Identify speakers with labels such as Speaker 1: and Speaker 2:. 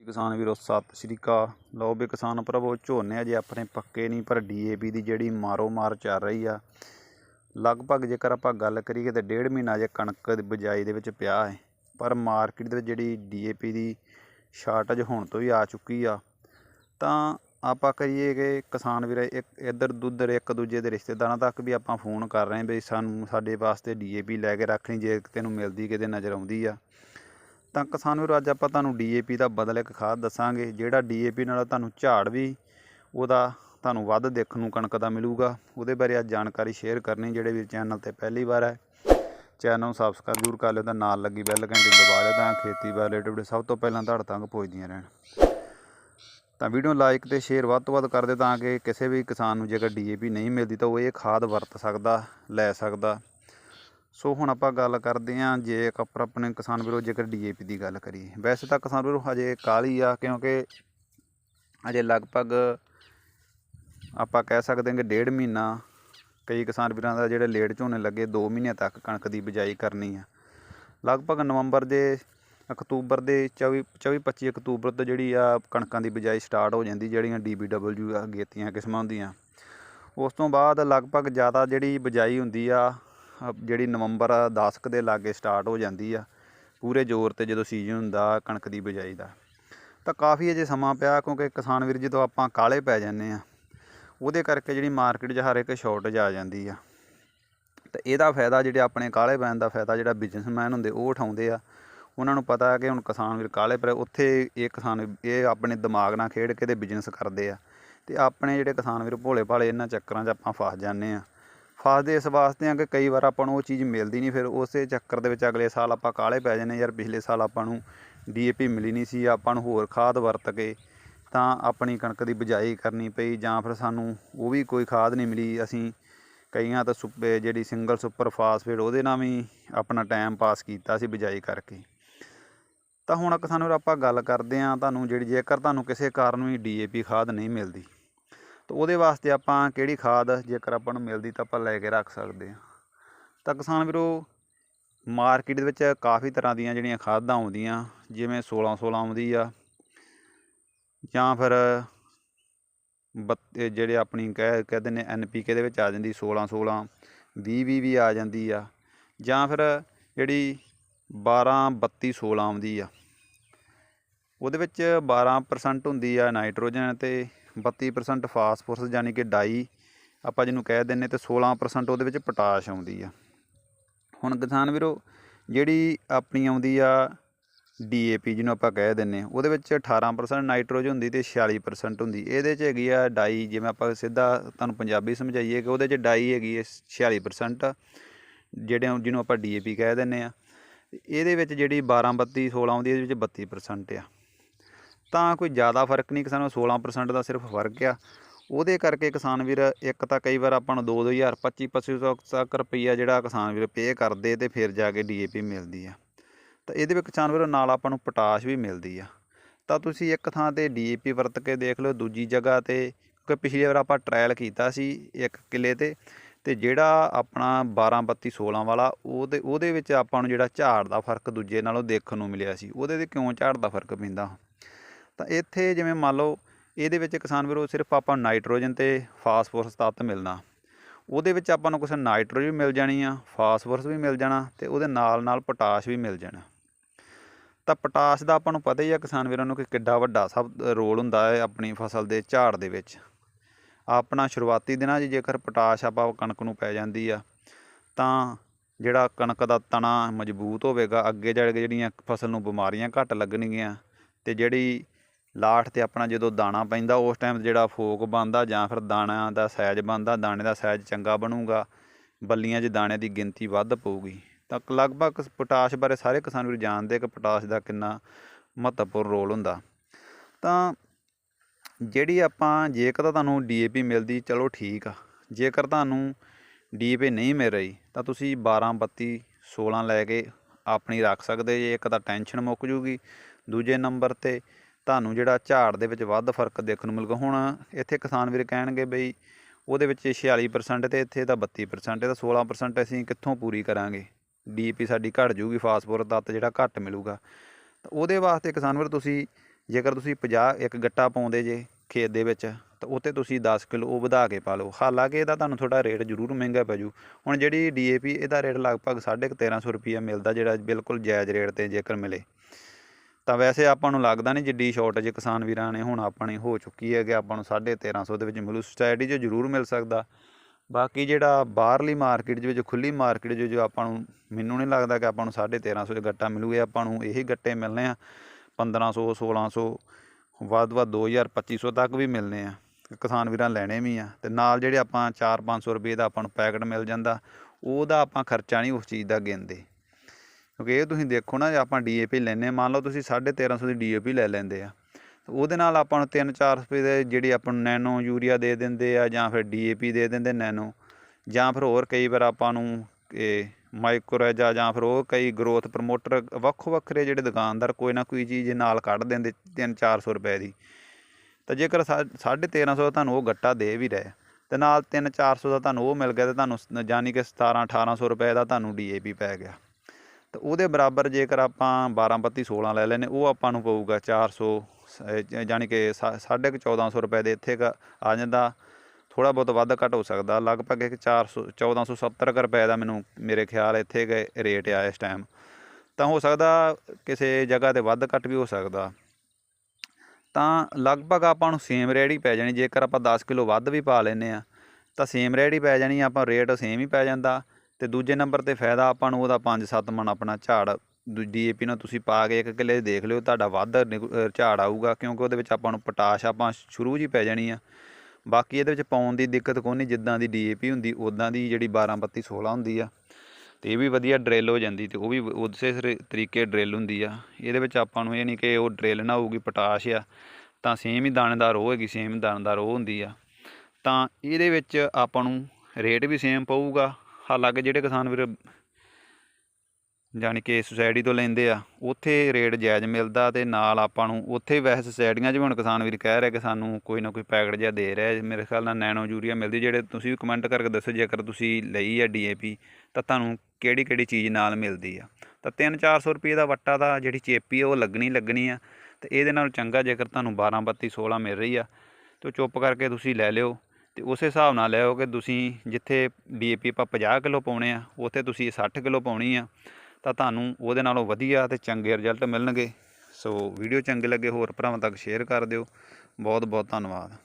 Speaker 1: ਕਿਸਾਨ ਵੀਰੋ, ਸਤਿ ਸ਼੍ਰੀ ਅਕਾਲ। ਲਓ ਵੀ ਕਿਸਾਨ ਭਰਾਵੋ ਝੋਨੇ ਅਜੇ ਆਪਣੇ ਪੱਕੇ ਨਹੀਂ, ਪਰ ਡੀਏਪੀ ਦੀ ਜਿਹੜੀ ਮਾਰੋ ਮਾਰ ਚੱਲ ਰਹੀ ਆ, ਲਗਭਗ ਜੇਕਰ ਆਪਾਂ ਗੱਲ ਕਰੀਏ ਤਾਂ ਡੇਢ ਮਹੀਨਾ ਜੇ ਕਣਕ ਦੀ ਬਿਜਾਈ ਦੇ ਵਿੱਚ ਪਿਆ ਹੈ, ਪਰ ਮਾਰਕੀਟ ਦੇ ਵਿੱਚ ਜਿਹੜੀ ਡੀਏਪੀ ਦੀ ਸ਼ਾਰਟੇਜ ਹੁਣ ਤੋਂ ਹੀ ਆ ਚੁੱਕੀ ਆ। ਤਾਂ ਆਪਾਂ ਕਰੀਏ ਕਿ ਕਿਸਾਨ ਵੀਰ, ਇੱਕ ਇੱਧਰ ਦੁੱਧਰ, ਇੱਕ ਦੂਜੇ ਦੇ ਰਿਸ਼ਤੇਦਾਰਾਂ ਤੱਕ ਵੀ ਆਪਾਂ ਫੋਨ ਕਰ ਰਹੇ ਵੀ ਸਾਨੂੰ, ਸਾਡੇ ਵਾਸਤੇ ਡੀਏਪੀ ਲੈ ਕੇ ਰੱਖਣੀ, ਜੇ ਕਿਤੇ ਨੂੰ ਮਿਲਦੀ ਕਿਤੇ ਨਜ਼ਰ ਆਉਂਦੀ ਆ। ਤਾਂ ਕਿਸਾਨ ਵੀਰੋ, ਅੱਜ ਆਪਾਂ ਤੁਹਾਨੂੰ ਡੀਏਪੀ ਦਾ ਬਦਲ ਇੱਕ ਖਾਦ ਦੱਸਾਂਗੇ, ਜਿਹੜਾ ਡੀਏਪੀ ਨਾਲ ਤੁਹਾਨੂੰ ਝਾੜ ਵੀ, ਉਹਦਾ ਤੁਹਾਨੂੰ ਵੱਧ ਦੇਖਣ ਨੂੰ ਕਣਕ ਦਾ ਮਿਲੂਗਾ। ਉਹਦੇ ਬਾਰੇ ਅੱਜ ਜਾਣਕਾਰੀ ਸ਼ੇਅਰ ਕਰਨੀ, ਜਿਹੜੇ ਵੀਰ ਚੈਨਲ ਤੇ ਪਹਿਲੀ ਵਾਰ ਹੈ ਚੈਨਲ ਨੂੰ ਸਬਸਕ੍ਰਾਈਬ ਜ਼ਰੂਰ ਕਰ ਲਿਓ, ਤਾਂ ਨਾਲ ਲੱਗੀ ਬੈਲ ਘੰਟੀ ਦਬਾ ਲਿਓ, ਤਾਂ ਖੇਤੀਬਾੜੀ ਰਿਲੇਟਡ ਸਭ ਤੋਂ ਪਹਿਲਾਂ ਤੁਹਾਡੇ ਤੱਕ ਪਹੁੰਚਦੀਆਂ ਰਹਿਣ। ਤਾਂ ਵੀਡੀਓ ਲਾਈਕ ਤੇ ਸ਼ੇਅਰ ਵੱਧ ਤੋਂ ਵੱਧ ਕਰ ਦਿਓ, ਤਾਂ ਕਿ ਕਿਸੇ ਵੀ ਕਿਸਾਨ ਨੂੰ ਜੇਕਰ ਡੀਏਪੀ ਨਹੀਂ ਮਿਲਦੀ, ਤਾਂ ਉਹ ਇਹ ਖਾਦ ਵਰਤ ਸਕਦਾ, ਲੈ ਸਕਦਾ। ਸੋ ਹੁਣ ਆਪਾਂ ਗੱਲ ਕਰਦੇ ਹਾਂ ਜੇ ਆਪਾਂ ਆਪਣੇ ਕਿਸਾਨ ਵੀਰੋ, ਜੇਕਰ ਡੀਏਪੀ ਦੀ ਗੱਲ ਕਰੀਏ। ਵੈਸੇ ਤਾਂ ਕਿਸਾਨ ਵੀਰੋ, ਹਜੇ ਕਾਲੀ ਆ, ਕਿਉਂਕਿ ਅਜੇ ਲਗਭਗ ਆਪਾਂ ਕਹਿ ਸਕਦੇ ਹਾਂ ਕਿ ਡੇਢ ਮਹੀਨਾ ਕਈ ਕਿਸਾਨ ਵੀਰਾਂ ਦਾ ਜਿਹੜੇ ਲੇਟ ਝੋਨੇ ਲੱਗੇ 2 ਮਹੀਨਿਆਂ ਤੱਕ ਕਣਕ ਦੀ ਬਿਜਾਈ ਕਰਨੀ ਆ। ਲਗਭਗ ਨਵੰਬਰ ਦੇ, ਅਕਤੂਬਰ ਦੇ 24 24 25 ਅਕਤੂਬਰ ਤੋਂ ਜਿਹੜੀ ਆ ਕਣਕਾਂ ਦੀ ਬਿਜਾਈ ਸਟਾਰਟ ਹੋ ਜਾਂਦੀ, ਜਿਹੜੀਆਂ ਡੀਬੀਡਬਲਯੂ ਆ ਗੇਤੀਆਂ ਕਿਸਮਾਂ ਹੁੰਦੀਆਂ। ਉਸ ਤੋਂ ਬਾਅਦ ਲਗਭਗ ਜ਼ਿਆਦਾ ਜਿਹੜੀ ਬਿਜਾਈ ਹੁੰਦੀ ਆ ਜਿਹੜੀ ਨਵੰਬਰ 10 ਕੁ ਦੇ ਲਾਗੇ ਸਟਾਰਟ ਹੋ ਜਾਂਦੀ ਆ। ਪੂਰੇ ਜ਼ੋਰ ਤੇ ਜਦੋਂ ਸੀਜ਼ਨ ਹੁੰਦਾ ਕਣਕ ਦੀ ਬਿਜਾਈ ਦਾ। ਤਾਂ ਕਾਫੀ ਅਜੇ ਸਮਾਂ ਪਿਆ, ਕਿਉਂਕਿ ਕਿਸਾਨ ਵੀਰ ਜਦੋਂ ਆਪਾਂ ਕਾਲੇ ਪੈ ਜਾਂਦੇ ਆ। ਉਹਦੇ ਕਰਕੇ ਜਿਹੜੀ ਮਾਰਕੀਟ 'ਚ ਹਰ ਇੱਕ ਸ਼ਾਰਟੇਜ ਆ ਜਾਂਦੀ ਆ। ਤੇ ਇਹਦਾ ਫਾਇਦਾ ਜਿਹੜੇ ਆਪਣੇ ਕਾਲੇ ਪੈਣ ਦਾ ਫਾਇਦਾ ਜਿਹੜਾ ਬਿਜ਼ਨਸਮੈਨ ਹੁੰਦੇ, ਉਹ ਉਠਾਉਂਦੇ ਆ। ਉਹਨਾਂ ਨੂੰ ਪਤਾ ਹੈ ਕਿ ਹੁਣ ਕਿਸਾਨ ਵੀਰ ਕਾਲੇ ਪੈ ਉੱਥੇ ਇਹ ਕਿਸਾਨ, ਇਹ ਆਪਣੇ ਦਿਮਾਗ ਨਾਲ ਖੇਡ ਕੇ ਤੇ ਬਿਜ਼ਨਸ ਕਰਦੇ ਆ। ਤੇ ਆਪਣੇ ਜਿਹੜੇ ਕਿਸਾਨ ਵੀਰ ਭੋਲੇ ਭਾਲੇ ਇਹਨਾਂ ਚੱਕਰਾਂ 'ਚ ਆਪਾਂ ਫਸ ਜਾਂਦੇ ਆ। ਫਸਦੇ ਇਸ ਵਾਸਤੇ ਆ ਕਿ ਕਈ ਵਾਰ ਆਪਾਂ ਨੂੰ ਉਹ ਚੀਜ਼ ਮਿਲਦੀ ਨਹੀਂ, ਫਿਰ ਉਸੇ ਚੱਕਰ ਦੇ ਵਿੱਚ ਅਗਲੇ ਸਾਲ ਆਪਾਂ ਕਾਲੇ ਪੈ ਜਾਂਦੇ ਯਾਰ ਪਿਛਲੇ ਸਾਲ ਆਪਾਂ ਨੂੰ ਡੀਏਪੀ ਮਿਲੀ ਨਹੀਂ ਸੀ, ਆਪਾਂ ਨੂੰ ਹੋਰ ਖਾਦ ਵਰਤ ਕੇ ਤਾਂ ਆਪਣੀ ਕਣਕ ਦੀ ਬਿਜਾਈ ਕਰਨੀ ਪਈ ਜਾਂ ਫਿਰ ਸਾਨੂੰ ਉਹ ਵੀ ਕੋਈ ਖਾਦ ਨਹੀਂ ਮਿਲੀ। ਅਸੀਂ ਕਈਆਂ ਤਾਂ ਸੁੱਪੇ, ਜਿਹੜੀ ਸਿੰਗਲ ਸੁਪਰ ਫਾਸਫੇਟ ਉਹਦੇ ਨਾਲ ਵੀ ਆਪਣਾ ਟਾਈਮ ਪਾਸ ਕੀਤਾ ਸੀ ਬਿਜਾਈ ਕਰਕੇ। ਤਾਂ ਹੁਣ ਕਿਸਾਨ ਆਪਾਂ ਗੱਲ ਕਰਦੇ ਹਾਂ, ਤੁਹਾਨੂੰ ਜਿਹੜੀ ਜੇਕਰ ਤੁਹਾਨੂੰ ਕਿਸੇ ਕਾਰਨ ਵੀ ਡੀਏਪੀ ਖਾਦ ਨਹੀਂ ਮਿਲਦੀ। ਤਾਂ ਉਹਦੇ ਵਾਸਤੇ ਆਪਾਂ ਕਿਹੜੀ ਖਾਦ ਜੇਕਰ ਆਪਾਂ ਨੂੰ ਮਿਲਦੀ ਤਾਂ ਆਪਾਂ ਲੈ ਕੇ ਰੱਖ ਸਕਦੇ ਹਾਂ। ਤਾਂ ਕਿਸਾਨ ਵੀਰੋ, ਮਾਰਕੀਟ ਦੇ ਵਿੱਚ ਕਾਫੀ ਤਰ੍ਹਾਂ ਦੀਆਂ ਜਿਹੜੀਆਂ ਖਾਦਾਂ ਆਉਂਦੀਆਂ, ਜਿਵੇਂ 16 16 ਆਉਂਦੀ ਆ, ਜਾਂ ਫਿਰ ਬੱਤ ਜਿਹੜੇ ਆਪਣੀ ਕਹਿ ਕਹਿੰਦੇ ਨੇ ਐਨਪੀਕੇ ਦੇ ਵਿੱਚ ਆ ਜਾਂਦੀ 16 16 20 20 ਵੀ ਆ ਜਾਂਦੀ ਆ, ਜਾਂ ਫਿਰ ਜਿਹੜੀ 12 32 16 ਆਉਂਦੀ ਆ, ਉਹਦੇ ਵਿੱਚ 12% ਹੁੰਦੀ ਆ ਨਾਈਟ੍ਰੋਜਨ ਤੇ 32% ਫਾਸਫੋਰਸ ਯਾਨੀ ਕਿ ਡਾਈ, ਆਪਾਂ ਜਿਹਨੂੰ ਕਹਿ ਦਿੰਨੇ ਤੇ 16% ਉਹਦੇ ਵਿੱਚ ਪੋਟਾਸ਼ ਆਉਂਦੀ ਆ। ਹੁਣ ਕਿਸਾਨ ਵੀਰੋ, ਜਿਹੜੀ ਆਪਣੀ ਆਉਂਦੀ ਆ ਡੀਏਪੀ ਜਿਹਨੂੰ ਆਪਾਂ ਕਹਿ ਦਿੰਨੇ ਉਹਦੇ ਵਿੱਚ 18% ਨਾਈਟ੍ਰੋਜਨ ਹੁੰਦੀ ਤੇ 46% ਹੁੰਦੀ। ਇਹਦੇ 'ਚ ਹੈਗੀ ਆ ਡਾਈ, ਜਿਵੇਂ ਆਪਾਂ ਸਿੱਧਾ ਤੁਹਾਨੂੰ ਪੰਜਾਬੀ ਸਮਝਾਈਏ ਕਿ ਉਹਦੇ 'ਚ ਡਾਈ ਹੈਗੀ ਹੈ 46% ਜਿਹੜੇ ਜਿਹਨੂੰ ਆਪਾਂ ਡੀਏਪੀ ਕਹਿ ਦਿੰਨੇ ਆ। ਇਹਦੇ ਵਿੱਚ ਜਿਹੜੀ 12 32 16 ਆਉਂਦੀ ਇਹਦੇ ਵਿੱਚ 32% ਆ। ਤਾਂ ਕੋਈ ਜ਼ਿਆਦਾ ਫ਼ਰਕ ਨਹੀਂ, ਕਿਸਾਨ ਨੂੰ 16% ਦਾ ਸਿਰਫ ਫ਼ਰਕ ਆ। ਉਹਦੇ ਕਰਕੇ ਕਿਸਾਨ ਵੀਰ, ਇੱਕ ਤਾਂ ਕਈ ਵਾਰ ਆਪਾਂ ਨੂੰ 2 2000 25 2500 ਤੱਕ ਰੁਪਈਆ ਜਿਹੜਾ ਕਿਸਾਨ ਵੀਰ ਪੇ ਕਰਦੇ ਤੇ ਫਿਰ ਜਾ ਕੇ ਡੀਏਪੀ ਮਿਲਦੀ ਆ। ਤਾਂ ਇਹਦੇ ਵਿੱਚ ਕਿਸਾਨ ਵੀਰ, ਨਾਲ ਆਪਾਂ ਨੂੰ ਪੋਟਾਸ਼ ਵੀ ਮਿਲਦੀ ਆ। ਤਾਂ ਤੁਸੀਂ ਇੱਕ ਥਾਂ ਤੇ ਡੀਏਪੀ ਵਰਤ ਕੇ ਦੇਖ ਲਓ, ਦੂਜੀ ਜਗ੍ਹਾ ਤੇ, ਕਿਉਂਕਿ ਪਿਛਲੀ ਵਾਰ ਆਪਾਂ ਟ੍ਰਾਇਲ ਕੀਤਾ ਸੀ ਇੱਕ ਕਿੱਲੇ ਤੇ ਤੇ ਜਿਹੜਾ ਆਪਣਾ 12 32 16 ਵਾਲਾ, ਉਹਦੇ ਉਹਦੇ ਵਿੱਚ ਆਪਾਂ ਨੂੰ ਜਿਹੜਾ ਝਾੜ ਦਾ ਫ਼ਰਕ ਦੂਜੇ ਨਾਲੋਂ ਦੇਖਣ ਨੂੰ ਮਿਲਿਆ ਸੀ। ਉਹਦੇ ਤੇ ਕਿਉਂ ਝਾੜ ਦਾ ਫ਼ਰਕ ਪੈਂਦਾ? ਤਾਂ ਇੱਥੇ ਜਿਵੇਂ ਮੰਨ ਲਓ ਇਹਦੇ ਵਿੱਚ ਕਿਸਾਨ ਵੀਰੋ ਸਿਰਫ ਆਪਾਂ ਨੂੰ ਨਾਈਟ੍ਰੋਜਨ ਤੇ ਫਾਸਫੋਰਸ ਤੱਤ ਮਿਲਣਾ। ਉਹਦੇ ਵਿੱਚ ਆਪਾਂ ਨੂੰ ਕੁਛ ਨਾਈਟ੍ਰੋਜਨ ਵੀ ਮਿਲ ਜਾਣੀ ਆ, ਫਾਸਫੋਰਸ ਵੀ ਮਿਲ ਜਾਣਾ ਤੇ ਉਹਦੇ ਨਾਲ ਨਾਲ ਪੋਟਾਸ਼ ਵੀ ਮਿਲ ਜਾਣਾ। ਤਾਂ ਪੋਟਾਸ਼ ਦਾ ਆਪਾਂ ਨੂੰ ਪਤਾ ਹੀ ਆ ਕਿਸਾਨ ਵੀਰਾਂ ਨੂੰ ਕਿ ਕਿੱਡਾ ਵੱਡਾ ਸਭ ਰੋਲ ਹੁੰਦਾ ਹੈ ਆਪਣੀ ਫਸਲ ਦੇ ਝਾੜ ਦੇ ਵਿੱਚ। ਆਪਣਾ ਸ਼ੁਰੂਆਤੀ ਦਿਨਾਂ 'ਚ ਜੇਕਰ ਪੋਟਾਸ਼ ਆਪਾਂ ਕਣਕ ਨੂੰ ਪੈ ਜਾਂਦੀ ਆ, ਤਾਂ ਜਿਹੜਾ ਕਣਕ ਦਾ ਤਣਾ ਮਜ਼ਬੂਤ ਹੋਵੇਗਾ, ਅੱਗੇ ਜਾ ਕੇ ਜਿਹੜੀਆਂ ਫਸਲ ਨੂੰ ਬਿਮਾਰੀਆਂ ਘੱਟ ਲੱਗਣਗੀਆਂ ਤੇ ਜਿਹੜੀ ਲਾਠ ਤੇ ਆਪਣਾ ਜਦੋਂ ਦਾਣਾ ਪੈਂਦਾ, ਉਸ ਟਾਈਮ ਜਿਹੜਾ ਫੋਕ ਬਣਦਾ ਜਾਂ ਫਿਰ ਦਾਣਾ ਦਾ ਸਾਈਜ਼ ਬਣਦਾ, ਦਾਣੇ ਦਾ ਸਾਈਜ਼ ਚੰਗਾ ਬਣੂਗਾ, ਬੱਲੀਆਂ 'ਚ ਦਾਣੇ ਦੀ ਗਿਣਤੀ ਵੱਧ ਪਊਗੀ। ਤਾਂ ਲਗਭਗ ਪੋਟਾਸ਼ ਬਾਰੇ ਸਾਰੇ ਕਿਸਾਨ ਵੀਰ ਜਾਣਦੇ ਕਿ ਪੋਟਾਸ਼ ਦਾ ਕਿੰਨਾ ਮਹੱਤਵਪੂਰਨ ਰੋਲ ਹੁੰਦਾ। ਤਾਂ ਜਿਹੜੀ ਆਪਾਂ, ਜੇਕਰ ਤਾਂ ਤੁਹਾਨੂੰ ਡੀਏਪੀ ਮਿਲਦੀ, ਚਲੋ ਠੀਕ ਆ। ਜੇਕਰ ਤੁਹਾਨੂੰ ਡੀਏਪੀ ਨਹੀਂ ਮਿਲ ਰਹੀ, ਤਾਂ ਤੁਸੀਂ 12 32 16 ਲੈ ਕੇ ਆਪਣੀ ਰੱਖ ਸਕਦੇ ਜੇ, ਇੱਕ ਤਾਂ ਟੈਨਸ਼ਨ ਮੁੱਕ ਜੂਗੀ, ਦੂਜੇ ਨੰਬਰ ਤੇ ਤੁਹਾਨੂੰ ਜਿਹੜਾ ਝਾੜ ਦੇ ਵਿੱਚ ਵੱਧ ਫ਼ਰਕ ਦੇਖਣ ਨੂੰ ਮਿਲੂਗਾ। ਹੁਣ ਇੱਥੇ ਕਿਸਾਨ ਵੀਰ ਕਹਿਣਗੇ ਬਈ ਉਹਦੇ ਵਿੱਚ 46% ਤੇ ਇੱਥੇ ਤਾਂ 32% ਤਾਂ 16% ਅਸੀਂ ਕਿੱਥੋਂ ਪੂਰੀ ਕਰਾਂਗੇ? ਡੀਪੀ ਸਾਡੀ ਘਟ ਜੂਗੀ ਫਾਸਫੋਰਸ ਤੱਤ ਜਿਹੜਾ ਘੱਟ ਮਿਲੂਗਾ। ਤਾਂ ਉਹਦੇ ਵਾਸਤੇ ਕਿਸਾਨ ਵੀਰ ਤੁਸੀਂ ਜੇਕਰ ਤੁਸੀਂ 50 ਇੱਕ ਗੱਟਾ ਪਾਉਂਦੇ ਜੇ ਖੇਤ ਦੇ ਵਿੱਚ, ਤਾਂ ਉੱਤੇ ਤੁਸੀਂ 10 ਕਿਲੋ ਉਹ ਵਧਾ ਕੇ ਪਾ ਲਓ। ਹਾਲਾਂਕਿ ਇਹਦਾ ਤੁਹਾਨੂੰ ਥੋੜਾ ਰੇਟ ਜ਼ਰੂਰ ਮਹਿੰਗਾ ਪੈ ਜੂ। ਹੁਣ ਜਿਹੜੀ ਡੀਏਪੀ ਇਹਦਾ ਰੇਟ ਲਗਭਗ 1350 ਰੁਪਈਆ ਮਿਲਦਾ ਜਿਹੜਾ ਬਿਲਕੁਲ ਜਾਇਜ਼ ਰੇਟ ਤੇ ਜੇਕਰ ਮਿਲੇ। ਤਾਂ ਵੈਸੇ ਆਪਾਂ ਨੂੰ ਲੱਗਦਾ ਨਹੀਂ ਜਿੱਡੀ ਸ਼ਾਰਟੇਜ ਕਿਸਾਨ ਵੀਰਾਂ ਨੇ ਹੁਣ ਆਪਣੀ ਹੋ ਚੁੱਕੀ ਹੈ ਕਿ ਆਪਾਂ ਨੂੰ 1350 ਦੇ ਵਿੱਚ ਮਿਲੂ ਸੋਸਾਇਟੀ 'ਚ ਜ਼ਰੂਰ ਮਿਲ ਸਕਦਾ। ਬਾਕੀ ਜਿਹੜਾ ਬਾਹਰਲੀ ਮਾਰਕੀਟ ਦੇ ਵਿੱਚ, ਖੁੱਲੀ ਮਾਰਕੀਟ 'ਚ ਜੋ ਆਪਾਂ ਨੂੰ ਮੈਨੂੰ ਨਹੀਂ ਲੱਗਦਾ ਕਿ ਆਪਾਂ ਨੂੰ 1350 ਦੇ ਗੱਟਾ ਮਿਲੂਗਾ ਆਪਾਂ ਨੂੰ ਇਹੀ ਗੱਟੇ ਮਿਲਨੇ ਆ 1500 1600 ਵੱਧ ਵੱਧ 2000 2500 ਤੱਕ ਵੀ ਮਿਲਨੇ ਆ। ਕਿਸਾਨ ਵੀਰਾਂ ਲੈਣੇ ਵੀ ਆ ਤੇ ਨਾਲ ਜਿਹੜੇ ਆਪਾਂ 4-500 ਰੁਪਏ ਦਾ ਆਪਾਂ ਨੂੰ ਪੈਕਟ ਮਿਲ ਜਾਂਦਾ, ਉਹਦਾ ਆਪਾਂ ਖਰਚਾ ਨਹੀਂ ਉਸ ਚੀਜ਼ ਦਾ ਗਿਣਦੇ। ਕਿਉਂਕਿ ਇਹ ਤੁਸੀਂ ਦੇਖੋ ਨਾ, ਜੇ ਆਪਾਂ ਡੀਏਪੀ ਲੈਨੇ ਮੰਨ ਲਓ ਤੁਸੀਂ 1350 ਦੀ ਡੀਏਪੀ ਲੈ ਲੈਂਦੇ ਆ। ਉਹਦੇ ਨਾਲ ਆਪਾਂ ਨੂੰ 3-4 ਰੁਪਏ ਦੇ ਜਿਹੜੀ ਆਪਾਂ ਨੂੰ ਨੈਨੋ ਯੂਰੀਆ ਦੇ ਦਿੰਦੇ ਆ, ਜਾਂ ਫਿਰ ਡੀਏਪੀ ਦੇ ਦਿੰਦੇ ਨੈਨੋ, ਜਾਂ ਫਿਰ ਹੋਰ ਕਈ ਵਾਰ ਆਪਾਂ ਨੂੰ ਇਹ ਮਾਈਕਰੋਜਾ ਜਾਂ ਫਿਰ ਉਹ ਕਈ ਗਰੋਥ ਪ੍ਰਮੋਟਰ ਵੱਖੋ ਵੱਖਰੇ ਜਿਹੜੇ ਦੁਕਾਨਦਾਰ ਕੋਈ ਨਾ ਕੋਈ ਚੀਜ਼ ਨਾਲ ਕੱਢ ਦਿੰਦੇ 3-400 ਰੁਪਏ ਦੀ। ਤਾਂ ਜੇਕਰ 1350 ਦਾ ਤੁਹਾਨੂੰ ਉਹ ਗੱਟਾ ਦੇ ਵੀ ਰਿਹਾ ਤੇ ਨਾਲ 3-400 ਦਾ ਤੁਹਾਨੂੰ ਉਹ ਮਿਲ ਗਿਆ ਤੇ ਤੁਹਾਨੂੰ ਸ- ਜਾਨੀ ਕਿ 17-1800 ਰੁਪਏ ਦਾ ਤੁਹਾਨੂੰ ਡੀਏਪੀ ਪੈ ਗਿਆ। ਤਾਂ ਉਹਦੇ ਬਰਾਬਰ ਜੇਕਰ ਆਪਾਂ 12 32 16 ਲੈ ਲੈਨੇ ਉਹ ਆਪਾਂ ਨੂੰ ਪਊਗਾ 400 ਸ- ਜਾਣੀ ਕਿ ਸਾ- ਸਾਢੇ ਕੁ 1400 ਰੁਪਏ ਦੇ ਇੱਥੇ ਕੁ ਆ ਜਾਂਦਾ। ਥੋੜਾ ਬਹੁਤ ਵੱਧ ਘੱਟ ਹੋ ਸਕਦਾ, ਲਗਭਗ ਇੱਕ 400 1470 ਕੁ ਰੁਪਏ ਦਾ ਮੈਨੂੰ ਮੇਰੇ ਖਿਆਲ ਇੱਥੇ ਗਏ ਰੇਟ ਆ ਇਸ ਟਾਈਮ ਤਾਂ ਹੋ ਸਕਦਾ ਕਿਸੇ ਜਗ੍ਹਾ ਤੇ ਵੱਧ ਘੱਟ ਵੀ ਹੋ ਸਕਦਾ। ਤਾਂ ਲਗਭਗ ਆਪਾਂ ਨੂੰ ਸੇਮ ਰੇਟ ਹੀ ਪੈ ਜਾਣੀ, ਜੇਕਰ ਆਪਾਂ 10 ਕਿਲੋ ਵੱਧ ਵੀ ਪਾ ਲੈਨੇ ਆ ਤਾਂ ਸੇਮ ਰੇਟ ਹੀ ਪੈ ਜਾਣੀ, ਆਪਾਂ ਰੇਟ ਸੇਮ ਹੀ ਪੈ ਜਾਂਦਾ। ਤੇ ਦੂਜੇ ਨੰਬਰ ਤੇ ਫਾਇਦਾ ਆਪਾਂ ਨੂੰ ਉਹਦਾ 5-7 ਮਣ ਆਪਣਾ ਝਾੜ ਡੀਏਪੀ ਨਾਲ ਤੁਸੀਂ ਪਾ ਕੇ ਇੱਕ ਕਿੱਲੇ ਦੇਖ ਲਿਓ, ਤੁਹਾਡਾ ਵੱਧ ਨਿਕ- ਝਾੜ ਆਊਗਾ, ਕਿਉਂਕਿ ਉਹਦੇ ਵਿੱਚ ਆਪਾਂ ਨੂੰ ਪੋਟਾਸ਼ ਆਪਾਂ ਸ਼ੁਰੂ 'ਚ ਹੀ ਪੈ ਜਾਣੀ ਆ। ਬਾਕੀ ਇਹਦੇ ਵਿੱਚ ਪਾਉਣ ਦੀ ਦਿੱਕਤ ਕੋਈ ਨਹੀਂ, ਜਿੱਦਾਂ ਦੀ ਡੀਏਪੀ ਹੁੰਦੀ ਉਦਾਂ ਦੀ ਜਿਹੜੀ 12 32 16 ਹੁੰਦੀ ਆ। ਤੇ ਇਹ ਵੀ ਵਧੀਆ ਡਰਿਲ ਹੋ ਜਾਂਦੀ ਤੇ ਉਹ ਵੀ, ਉਸੇ ਸਰੇ- ਤਰੀਕੇ ਡਰਿਲ ਹੁੰਦੀ ਆ। ਇਹਦੇ ਵਿੱਚ ਆਪਾਂ ਨੂੰ ਇਹ ਨਹੀਂ ਕਿ ਉਹ ਡਰਿਲ ਨਾ ਹੋਊਗੀ, ਪੋਟਾਸ਼ ਆ, ਤਾਂ ਸੇਮ ਹੀ ਦਾਣੇਦਾਰ ਉਹ ਹੈਗੀ, ਸੇਮ ਦਾਣੇਦਾਰ ਉਹ ਹੁੰਦੀ ਆ। ਤਾਂ ਇਹਦੇ ਵਿੱਚ ਆਪਾਂ ਨੂੰ ਰੇਟ ਵੀ ਸੇਮ ਪਊਗਾ ਹਾਲਾਂਕਿ ਜਿਹੜੇ ਕਿਸਾਨ ਵੀਰ ਜਾਣੀ ਕਿ ਸੁਸਾਇਟੀ ਤੋਂ ਲੈਂਦੇ ਆ, ਉੱਥੇ ਰੇਟ ਜਾਇਜ਼ ਮਿਲਦਾ ਤੇ ਨਾਲ ਆਪਾਂ ਨੂੰ ਉੱਥੇ ਵੈਸੇ ਸੁਸਾਇਟੀਆਂ 'ਚ ਵੀ ਹੁਣ ਕਿਸਾਨ ਵੀਰ ਕਹਿ ਰਿਹਾ ਕਿ ਸਾਨੂੰ ਕੋਈ ਨਾ ਕੋਈ ਪੈਕਟ ਜਿਹਾ ਦੇ ਰਿਹਾ ਮੇਰੇ ਖਿਆਲ ਨਾਲ ਨੈਨੋ ਯੂਰੀਆ ਮਿਲਦੀ, ਜਿਹੜੇ ਤੁਸੀਂ ਵੀ ਕਮੈਂਟ ਕਰਕੇ ਦੱਸੋ ਜੇਕਰ ਤੁਸੀਂ ਲਈ ਆ ਡੀਏਪੀ ਤਾਂ ਤੁਹਾਨੂੰ ਕਿਹੜੀ ਕਿਹੜੀ ਚੀਜ਼ ਨਾਲ ਮਿਲਦੀ ਆ। ਤਾਂ 3-400 ਰੁਪਏ ਦਾ ਵੱਟਾ ਦਾ ਜਿਹੜੀ ਚੇਪੀ ਆ, ਉਹ ਲੱਗਣੀ ਲੱਗਣੀ ਆ, ਤੇ ਇਹਦੇ ਨਾਲ ਚੰਗਾ ਜੇਕਰ ਤੁਹਾਨੂੰ 12 32 16 ਮਿਲ ਰਹੀ ਆ, ਤੇ ਉਹ ਚੁੱਪ ਕਰਕੇ ਤੁਸੀਂ ਲੈ ਲਿਓ। ਤੇ ਉਸ ਹਿਸਾਬ ਨਾਲ ਲਿਓ ਕਿ ਤੁਸੀਂ ਜਿੱਥੇ ਡੀਏਪੀ ਆਪਾਂ 50 ਕਿਲੋ ਪਾਉਣੇ ਆ, ਉੱਥੇ ਤੁਸੀਂ 60 ਕਿਲੋ ਪਾਉਣੀ ਆ, ਤਾਂ ਤੁਹਾਨੂੰ ਉਹਦੇ ਨਾਲੋਂ ਵਧੀਆ ਤੇ ਚੰਗੇ ਰਿਜ਼ਲਟ ਮਿਲਣਗੇ। ਸੋ ਵੀਡੀਓ ਚੰਗੇ ਲੱਗੇ, ਹੋਰ ਭਰਾਵਾਂ ਤੱਕ ਸ਼ੇਅਰ ਕਰ ਦਿਓ। ਬਹੁਤ ਬਹੁਤ ਧੰਨਵਾਦ।